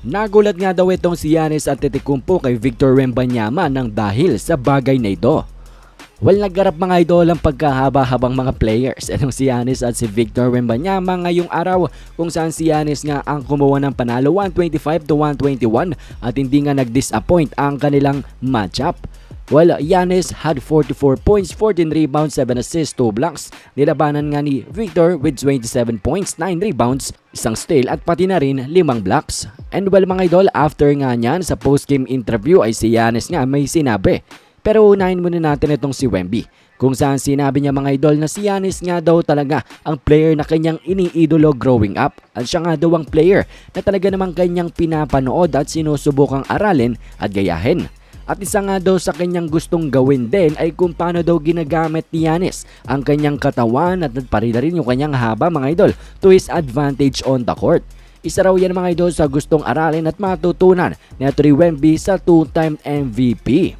Nagulat nga daw itong si Giannis Antetokounmpo kay Victor Wembanyama nang dahil sa bagay na ito. Well, naggarap mga idol ang pagkahaba-habang mga players. Itong si Giannis at si Victor Wembanyama ngayong araw kung saan si Giannis nga ang kumuha ng panalo 125 to 121 at hindi nga nag-disappoint ang kanilang matchup. Well, Giannis had 44 points, 14 rebounds, 7 assists, 2 blocks. Nilabanan nga ni Victor with 27 points, 9 rebounds, isang steal at pati na rin 5 blocks. And well mga idol, after nga niyan sa post-game interview ay si Giannis nga may sinabi. Pero unahin muna natin itong si Wemby. Kung saan sinabi niya mga idol na si Giannis nga daw talaga ang player na kanyang iniidolo growing up. At siya nga daw ang player na talaga namang kanyang pinapanood at sinusubukang aralin at gayahin. At isa nga daw sa kanyang gustong gawin din ay kung paano daw ginagamit ni Giannis ang kanyang katawan at parila rin yung kanyang haba mga idol to his advantage on the court. Isa raw yan mga idol sa gustong aralin at matutunan ni Atory Wemby sa two-time MVP.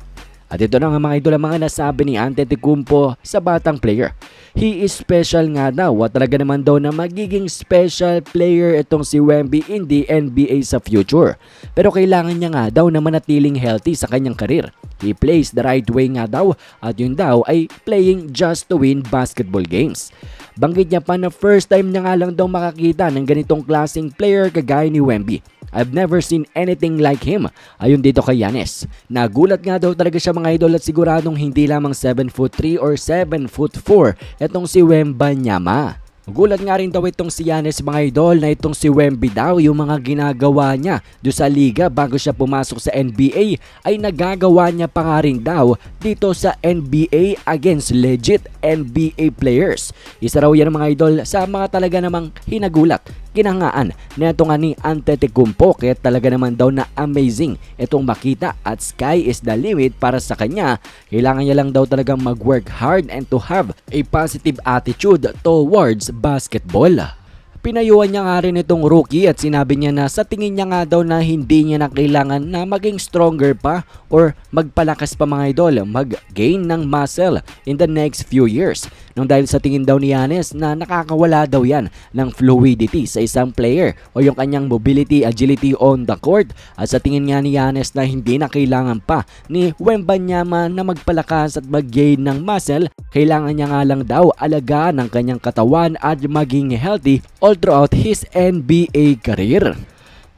At ito na nga mga idol ang mga nasabi ni Antetokounmpo sa batang player. He is special nga daw at talaga naman daw na magiging special player itong si Wemby in the NBA sa future. Pero kailangan niya nga daw na manatiling healthy sa kanyang karir. He plays the right way nga daw at yun daw ay playing just to win basketball games. Banggit niya pa na first time niya nga lang daw makakita ng ganitong klaseng player kagaya ni Wemby. I've never seen anything like him. Ayun dito kay Yanis. Nagulat nga daw talaga siya mga idol at siguradong hindi lamang 7 foot 3 or 7 foot 4 itong si Wembanyama. Gulat nga rin daw itong si Yanis mga idol na itong si Wemby daw yung mga ginagawa niya do sa liga bago siya pumasok sa NBA ay nagagawa niya pa nga rin daw dito sa NBA against legit NBA players. Isa raw yan mga idol sa mga talaga namang hinagulat kinangaan na ito nga ni Antetokounmpo kaya talaga naman daw na amazing itong makita at sky is the limit para sa kanya. Kailangan niya lang daw talagang mag-work hard and to have a positive attitude towards basketball. Pinayuhan niya nga rin itong rookie at sinabi niya na sa tingin niya nga daw na hindi niya na kailangan na maging stronger pa or magpalakas pa mga idol, mag-gain ng muscle in the next few years. Nung dahil sa tingin daw ni Yanis na nakakawala daw yan ng fluidity sa isang player o yung kanyang mobility, agility on the court. At sa tingin nga ni Yanis na hindi na kailangan pa ni Wembanyama na magpalakas at mag-gain ng muscle, kailangan niya nga lang daw alagaan ng kanyang katawan at maging healthy all throughout his NBA career.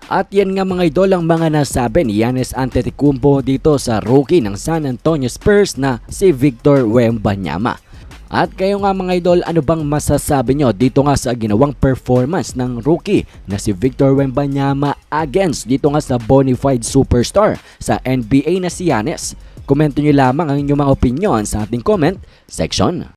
At yan nga mga idol ang mga nasabi ni Giannis Antetokounmpo dito sa rookie ng San Antonio Spurs na si Victor Wembanyama. At kayo nga mga idol, ano bang masasabi nyo dito nga sa ginawang performance ng rookie na si Victor Wembanyama against dito nga sa bonafide superstar sa NBA na si Giannis? Komento nyo lamang ang inyong mga opinion sa ating comment section.